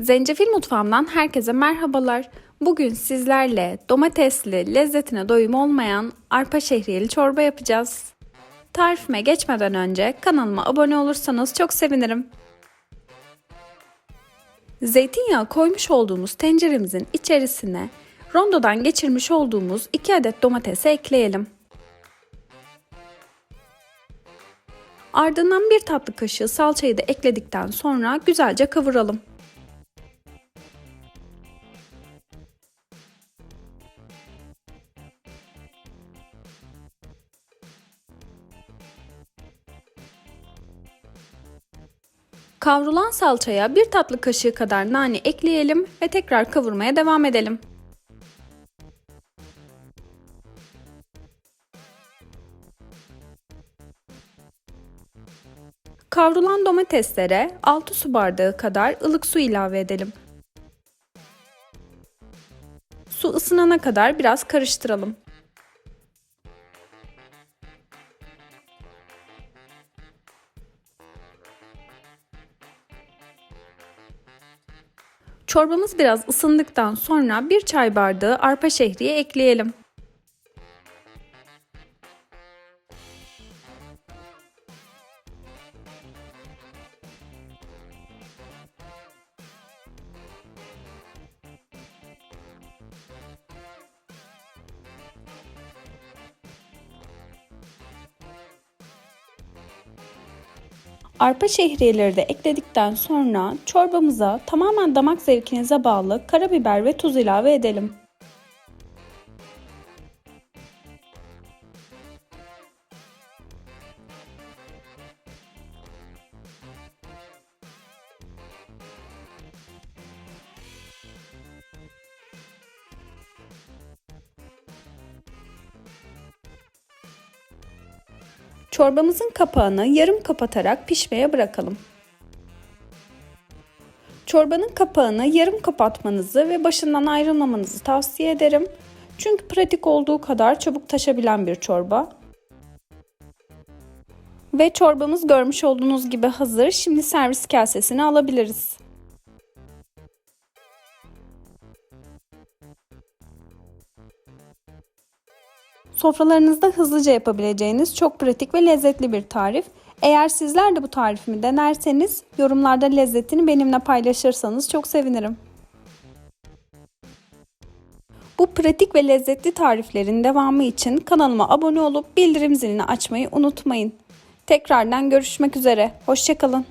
Zencefil mutfağımdan herkese merhabalar. Bugün sizlerle domatesli, lezzetine doyum olmayan arpa şehriyeli çorba yapacağız. Tarifime geçmeden önce kanalıma abone olursanız çok sevinirim. Zeytinyağı koymuş olduğumuz tenceremizin içerisine rondodan geçirmiş olduğumuz 2 adet domatesi ekleyelim. Ardından bir tatlı kaşığı salçayı da ekledikten sonra güzelce kavuralım. Kavrulan salçaya bir tatlı kaşığı kadar nane ekleyelim ve tekrar kavurmaya devam edelim. Kavrulan domateslere 6 su bardağı kadar ılık su ilave edelim. Su ısınana kadar biraz karıştıralım. Çorbamız biraz ısındıktan sonra bir çay bardağı arpa şehriye ekleyelim. Arpa şehriyeleri de ekledikten sonra çorbamıza tamamen damak zevkinize bağlı karabiber ve tuz ilave edelim. Çorbamızın kapağını yarım kapatarak pişmeye bırakalım. Çorbanın kapağını yarım kapatmanızı ve başından ayrılmamanızı tavsiye ederim. Çünkü pratik olduğu kadar çabuk taşabilen bir çorba. Ve çorbamız görmüş olduğunuz gibi hazır. Şimdi servis kasesine alabiliriz. Sofralarınızda hızlıca yapabileceğiniz çok pratik ve lezzetli bir tarif. Eğer sizler de bu tarifimi denerseniz yorumlarda lezzetini benimle paylaşırsanız çok sevinirim. Bu pratik ve lezzetli tariflerin devamı için kanalıma abone olup bildirim zilini açmayı unutmayın. Tekrardan görüşmek üzere. Hoşçakalın.